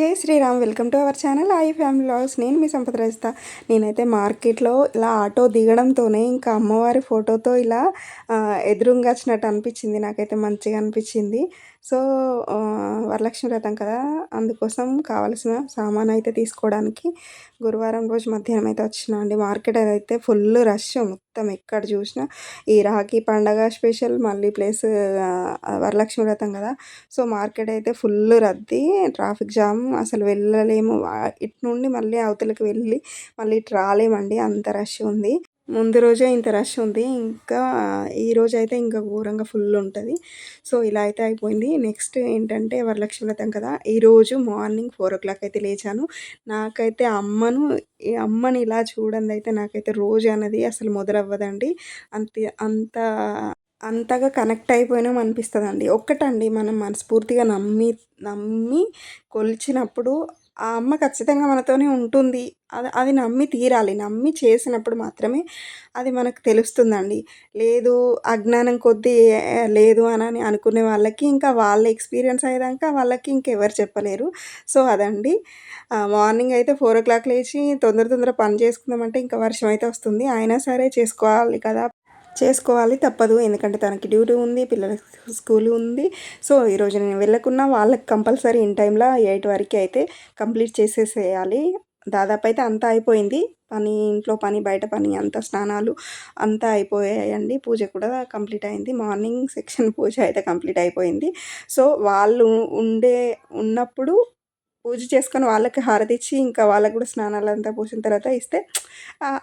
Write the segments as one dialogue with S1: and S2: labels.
S1: జై Shriram welcome to our channel. I family loss నేను మీ సంపద రజిత. నేనైతే మార్కెట్లో ఇలా ఆటో దిగడంతోనే ఇంకా అమ్మవారి ఫోటోతో ఇలా ఎదురుంగా వచ్చినట్టు అనిపించింది. నాకైతే మంచిగా అనిపించింది. సో వరలక్ష్మి వ్రతం కదా? అందుకోసం కావలసిన సామాన్ అయితే తీసుకోవడానికి గురువారం రోజు మధ్యాహ్నం అయితే వచ్చిన అండి. మార్కెట్ అయితే ఫుల్ రష్ మొత్తం ఎక్కడ చూసినా. ఈ రాఖీ పండగ స్పెషల్ మళ్ళీ ప్లేస్ వరలక్ష్మి వ్రతం కదా? సో మార్కెట్ అయితే ఫుల్ రద్దీ ట్రాఫిక్ జామ్ అసలు వెళ్ళలేము. ఇటు నుండి మళ్ళీ అవతలకి వెళ్ళి మళ్ళీ ఇటు రాలేమండి. అంత రష్ ఉంది. ముందు రోజే ఇంత రష్ ఉంది. ఇంకా ఈ రోజు అయితే ఇంకా ఘోరంగా ఫుల్ ఉంటుంది. సో ఇలా అయితే అయిపోయింది. నెక్స్ట్ ఏంటంటే వరలక్ష్మి వ్రతం కదా. ఈరోజు మార్నింగ్ ఫోర్ ఓ క్లాక్ అయితే లేచాను. నాకైతే అమ్మను ఈ అమ్మని ఇలా చూడండి అయితే నాకైతే రోజు అన్నది అసలు మొదలవ్వదండి. అంత అంత అంతగా కనెక్ట్ అయిపోయినాం అనిపిస్తుందండి. ఒక్కటండి మనం మనస్ఫూర్తిగా నమ్మి నమ్మి కొలిచినప్పుడు ఆ అమ్మ ఖచ్చితంగా మనతోనే ఉంటుంది. అది అది నమ్మి తీరాలి. నమ్మి చేసినప్పుడు మాత్రమే అది మనకు తెలుస్తుందండి. లేదు అజ్ఞానం కొద్దీ లేదు అని అనుకునే వాళ్ళకి ఇంకా వాళ్ళ ఎక్స్పీరియన్స్ అయ్యాక వాళ్ళకి ఇంకెవరు చెప్పలేరు. సో అదండి. మార్నింగ్ అయితే ఫోర్ ఓ క్లాక్ లేచి తొందర తొందర పని చేసుకుందామంటే ఇంకా వర్షం అయితే వస్తుంది. అయినా సరే చేసుకోవాలి కదా. చేసుకోవాలి తప్పదు. ఎందుకంటే తనకి డ్యూటీ ఉంది పిల్లలకి స్కూల్ ఉంది. సో ఈరోజు నేను వెళ్ళకున్నా వాళ్ళకి కంపల్సరీ ఇన్ టైంలో ఎయిట్ వరకు అయితే కంప్లీట్ చేసేసేయాలి. దాదాపు అయితే అంతా అయిపోయింది. పని ఇంట్లో పని బయట పని అంత స్నానాలు అంతా అయిపోయాయండి. పూజ కూడా కంప్లీట్ అయింది. మార్నింగ్ సెక్షన్ పూజ అయితే కంప్లీట్ అయిపోయింది. సో వాళ్ళు ఉండే ఉన్నప్పుడు పూజ చేసుకొని వాళ్ళకి హారతి ఇచ్చి ఇంకా వాళ్ళకి కూడా స్నానాలు అంతా పోసిన తర్వాత ఇస్తే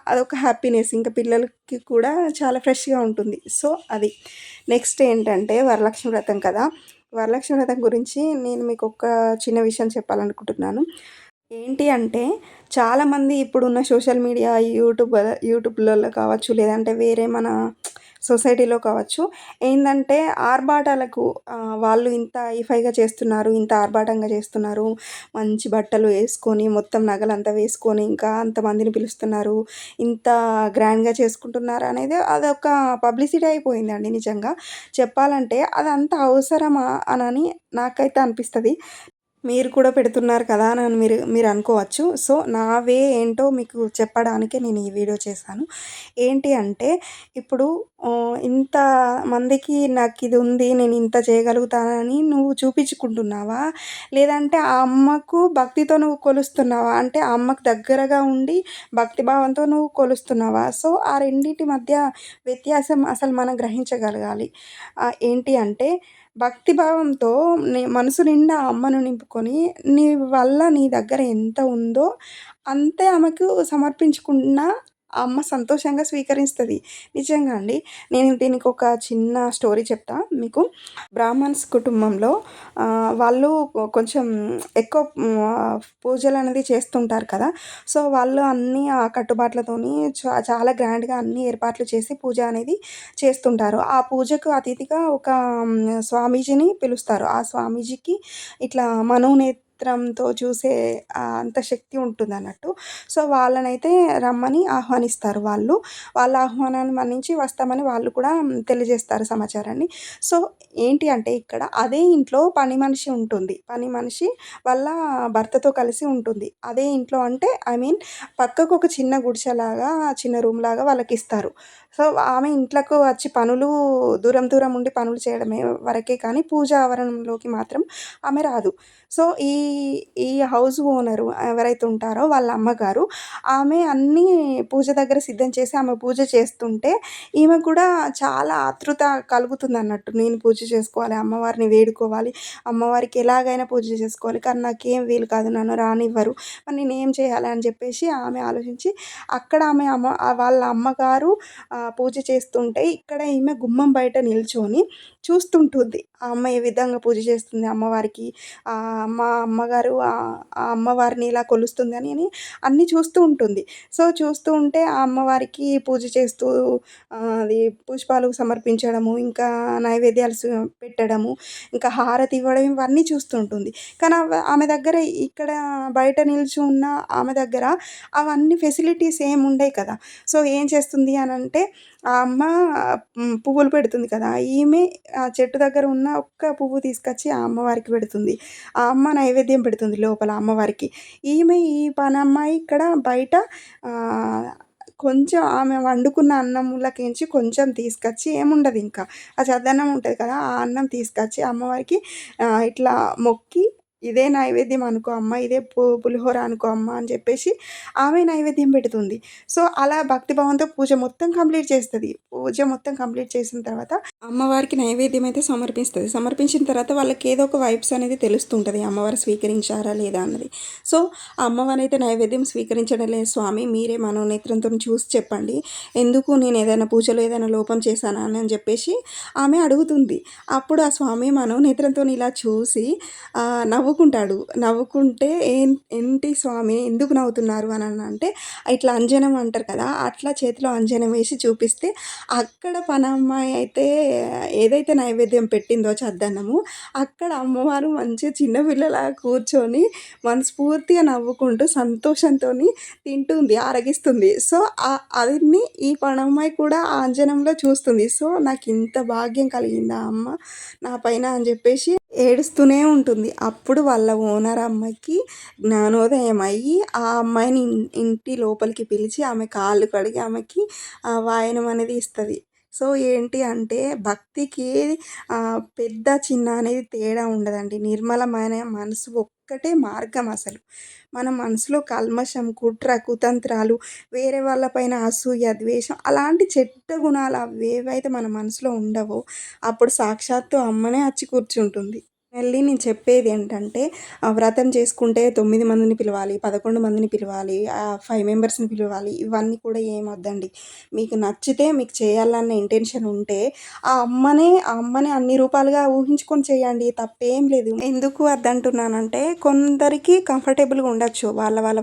S1: అదొక హ్యాపీనెస్ ఇంకా పిల్లలకి కూడా చాలా ఫ్రెష్గా ఉంటుంది. సో అది. నెక్స్ట్ ఏంటంటే వరలక్ష్మి వ్రతం కదా. వరలక్ష్మి వ్రతం గురించి నేను మీకు ఒక చిన్న విషయం చెప్పాలనుకుంటున్నాను. ఏంటి అంటే చాలామంది ఇప్పుడున్న సోషల్ మీడియా యూట్యూబ్ యూట్యూబ్లలో కావచ్చు లేదంటే వేరే మన సొసైటీలో కావచ్చు. ఏంటంటే ఆర్భాటాలకు వాళ్ళు ఇంత హైఫైగా చేస్తున్నారు ఇంత ఆర్భాటంగా చేస్తున్నారు. మంచి బట్టలు వేసుకొని మొత్తం నగలంతా వేసుకొని ఇంకా అంతమందిని పిలుస్తున్నారు. ఇంత గ్రాండ్గా చేసుకుంటున్నారు అనేది అదొక పబ్లిసిటీ అయిపోయిందండి నిజంగా. చెప్పాలంటే అదంత అవసరమా అని నాకైతే అనిపిస్తుంది. మీరు కూడా పెడుతున్నారు కదా అని మీరు మీరు అనుకోవచ్చు. సో నా వే ఏంటో మీకు చెప్పడానికే నేను ఈ వీడియో చేశాను. ఏంటి అంటే ఇప్పుడు ఇంత మందికి నాకు ఇది ఉంది నేను ఇంత చేయగలుగుతానని నువ్వు చూపించుకుంటున్నావా? లేదంటే ఆ అమ్మకు భక్తితో నువ్వు కొలుస్తున్నావా? అంటే ఆ అమ్మకు దగ్గరగా ఉండి భక్తిభావంతో నువ్వు కొలుస్తున్నావా? సో ఆ రెండింటి మధ్య వ్యత్యాసం అసలు మనం గ్రహించగలగాలి. ఏంటి అంటే భక్తిభావంతో నీ మనసు నిండా అమ్మను నింపుకొని నీ వల్ల నీ దగ్గర ఎంత ఉందో అంతే ఆమెకు సమర్పించుకున్న అమ్మ సంతోషంగా స్వీకరిస్తుంది. నిజంగా అండి నేను దీనికి ఒక చిన్న స్టోరీ చెప్తా. మీకు బ్రాహ్మణ్స్ కుటుంబంలో వాళ్ళు కొంచెం ఎక్కువ పూజలు అనేది చేస్తుంటారు కదా. సో వాళ్ళు అన్నీ ఆ కట్టుబాట్లతోని చాలా గ్రాండ్గా అన్ని ఏర్పాట్లు చేసి పూజ అనేది చేస్తుంటారు. ఆ పూజకు అతిథిగా ఒక స్వామీజీని పిలుస్తారు. ఆ స్వామీజీకి ఇట్లా మనోనే నేత్రంతో చూసే అంత శక్తి ఉంటుంది అన్నట్టు సో వాళ్ళనైతే రమ్మని ఆహ్వానిస్తారు వాళ్ళు. వాళ్ళ ఆహ్వానాన్ని మన్నించి వస్తామని వాళ్ళు కూడా తెలియజేస్తారు సమాచారాన్ని. సో ఏంటి అంటే ఇక్కడ అదే ఇంట్లో పని మనిషి ఉంటుంది. పని మనిషి వాళ్ళ భర్తతో కలిసి ఉంటుంది. అదే ఇంట్లో అంటే ఐ మీన్ పక్కకు ఒక చిన్న గుడిసెలాగా చిన్న రూమ్ లాగా వాళ్ళకి ఇస్తారు సో ఆమె ఇంట్లోకి వచ్చి పనులు దూరం దూరం ఉండి పనులు చేయడమే వరకే కానీ పూజ ఆవరణంలోకి మాత్రం ఆమె రాదు. సో ఈ ఈ హౌస్ ఓనరు ఎవరైతే ఉంటారో వాళ్ళ అమ్మగారు ఆమె అన్నీ పూజ దగ్గర సిద్ధం చేసి ఆమె పూజ చేస్తుంటే ఈమె కూడా చాలా ఆతృత కలుగుతుంది అన్నట్టు నేను పూజ చేసుకోవాలి అమ్మవారిని వేడుకోవాలి అమ్మవారికి ఎలాగైనా పూజ చేసుకోవాలి కానీ నాకేం వీలు కాదు నన్ను రానివ్వరు. మరి నేనేం చేయాలి అని చెప్పేసి ఆమె ఆలోచించి అక్కడ ఆమె అమ్మ వాళ్ళ అమ్మగారు పూజ చేస్తుంటే ఇక్కడ ఈమె గుమ్మం బయట నిల్చొని చూస్తుంటుంది. ఆ అమ్మ ఏ విధంగా పూజ చేస్తుంది? అమ్మవారికి మా అమ్మగారు ఆ అమ్మవారిని ఇలా కొలుస్తుంది అని అన్నీ చూస్తూ ఉంటుంది. సో చూస్తూ ఉంటే ఆ అమ్మవారికి పూజ చేస్తూ అది పుష్పాలు సమర్పించడము ఇంకా నైవేద్యాలు పెట్టడము ఇంకా హారతి ఇవ్వడం ఇవన్నీ చూస్తుంటుంది కానీ ఆమె దగ్గర ఇక్కడ బయట నిల్చు ఉన్న ఆమె దగ్గర అవన్నీ ఫెసిలిటీస్ ఏమి ఉండవు కదా. సో ఏం చేస్తుంది అని అంటే ఆ అమ్మ పువ్వులు పెడుతుంది కదా! ఈమె ఆ చెట్టు దగ్గర ఉన్న ఒక్క పువ్వు తీసుకొచ్చి ఆ అమ్మవారికి పెడుతుంది. ఆ అమ్మ నైవేద్యం పెడుతుంది లోపల అమ్మవారికి. ఈమె ఈ పనమ్మాయి ఇక్కడ బయట కొంచెం ఆమె వండుకున్న అన్నంలకించి కొంచెం తీసుకొచ్చి ఏముండదు ఇంకా. ఆ చద్దన్నం ఉంటుంది కదా! ఆ అన్నం తీసుకొచ్చి అమ్మవారికి ఇట్లా మొక్కి ఇదే నైవేద్యం అనుకో అమ్మ, ఇదే పు పులిహోర అనుకో అమ్మ అని చెప్పేసి ఆమె నైవేద్యం పెడుతుంది. సో, అలా భక్తిభావంతో పూజ మొత్తం కంప్లీట్ చేస్తుంది పూజ మొత్తం కంప్లీట్ చేసిన తర్వాత అమ్మవారికి నైవేద్యం అయితే సమర్పిస్తుంది సమర్పించిన తర్వాత వాళ్ళకి ఏదో ఒక వైబ్స్ అనేది తెలుస్తుంటుంది అమ్మవారు స్వీకరించారా లేదా అన్నది. సో, అమ్మవారు అయితే నైవేద్యం స్వీకరించడం లేదు స్వామి మీరే మనోనేత్రంతో చూసి చెప్పండి. ఎందుకు నేను ఏదైనా పూజలో ఏదైనా లోపం చేశానా అని చెప్పేసి ఆమె అడుగుతుంది. అప్పుడు ఆ స్వామి మనోనేత్రంతోని ఇలా చూసి నవ్వు నవ్వుకుంటాడు. నవ్వుకుంటే ఏం ఏంటి స్వామి ఎందుకు నవ్వుతున్నారు అని అంటే ఇట్లా అంజనం అంటారు కదా! అట్లా చేతిలో అంజనం వేసి చూపిస్తే అక్కడ పనమ్మాయి అయితే ఏదైతే నైవేద్యం పెట్టిందో చద్దన్నము అక్కడ అమ్మవారు మంచిగా చిన్నపిల్లలా కూర్చొని మనస్ఫూర్తిగా నవ్వుకుంటూ సంతోషంతోని తింటుంది, ఆరగిస్తుంది. సో, ఆహ్, అదిని ఈ పనమ్మాయి కూడా ఆ అంజనంలో చూస్తుంది. సో, నాకు ఇంత భాగ్యం కలిగిందా అమ్మ నా పైన అని చెప్పేసి ఏడుస్తూనే ఉంటుంది. అప్పుడు వాళ్ళ ఓనర్ అమ్మాయికి జ్ఞానోదయం అయ్యి ఆ అమ్మాయిని ఇంటి లోపలికి పిలిచి ఆమె కాళ్ళు కడిగి ఆమెకి ఆ వాయనం అనేది ఇస్తుంది సో, ఏంటి అంటే భక్తికి పెద్ద, చిన్న అనేది తేడా ఉండదండి. నిర్మలమైన మనసు ఒక్కటే మార్గం అసలు. మన మనసులో కల్మషం, కుట్ర, కుతంత్రాలు, వేరే వాళ్ళపైన అసూయ, ద్వేషం అలాంటి చెడ్డ గుణాలు అవి ఏవైతే మన మనసులో ఉండవో అప్పుడు సాక్షాత్తు అమ్మనే వచ్చి కూర్చుంటుంది. మళ్ళీ నేను చెప్పేది ఏంటంటే వ్రతం చేసుకుంటే తొమ్మిది మందిని పిలవాలి, 11 మందిని పిలవాలి, ఫైవ్ మెంబర్స్‌ని పిలవాలి ఇవన్నీ కూడా ఏమొద్దండి మీకు నచ్చితే మీకు చేయాలన్న ఇంటెన్షన్ ఉంటే ఆ అమ్మనే ఆ అమ్మని అన్ని రూపాలుగా ఊహించుకొని చేయండి. తప్పేం లేదు. ఎందుకు వద్దంటున్నానంటే కొందరికి కంఫర్టబుల్‌గా ఉండొచ్చు. వాళ్ళ వాళ్ళ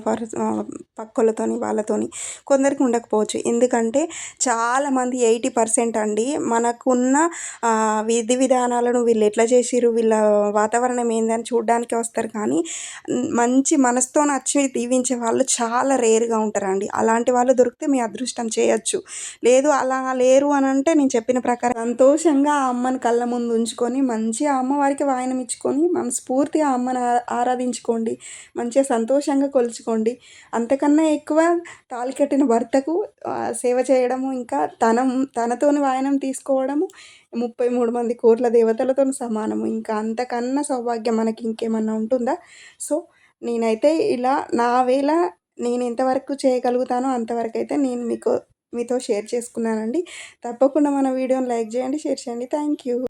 S1: పక్కలతోని వాళ్ళతోని. కొందరికి ఉండకపోవచ్చు. ఎందుకంటే చాలామంది 80% అండి మనకున్న విధి విధానాలను వీళ్ళు ఎట్లా చేసిర్రు, వీళ్ళ వాతావరణం ఏందని చూడడానికి వస్తారు కానీ మంచి మనసుతో నచ్చి దీవించే వాళ్ళు చాలా రేర్‌గా ఉంటారండి. అలాంటి వాళ్ళు దొరికితే మీ అదృష్టం చేయొచ్చు. లేదు అలా లేరు అని అంటే నేను చెప్పిన ప్రకారం సంతోషంగా ఆ అమ్మని కళ్ళ ముందు ఉంచుకొని మంచిగా అమ్మవారికి వాయనం ఇచ్చుకొని మనస్ఫూర్తిగా అమ్మని ఆరాధించుకోండి. మంచిగా సంతోషంగా కొలుచుకోండి. అంతకన్నా ఎక్కువ తాళి కట్టిన భర్తకు సేవ చేయడము ఇంకా తనం తనతోని వాయనం తీసుకోవడము 33 మంది కోట్ల దేవతలతో సమానము. ఇంకా అంతకన్నా సౌభాగ్యం మనకి ఇంకేమన్నా ఉంటుందా? సో, నేనైతే ఇలా నా వేళ నేను ఎంతవరకు చేయగలుగుతానో అంతవరకు అయితే నేను మీకు మీతో షేర్ చేసుకున్నానండి. తప్పకుండా మన వీడియోని లైక్ చేయండి, షేర్ చేయండి. Thank you.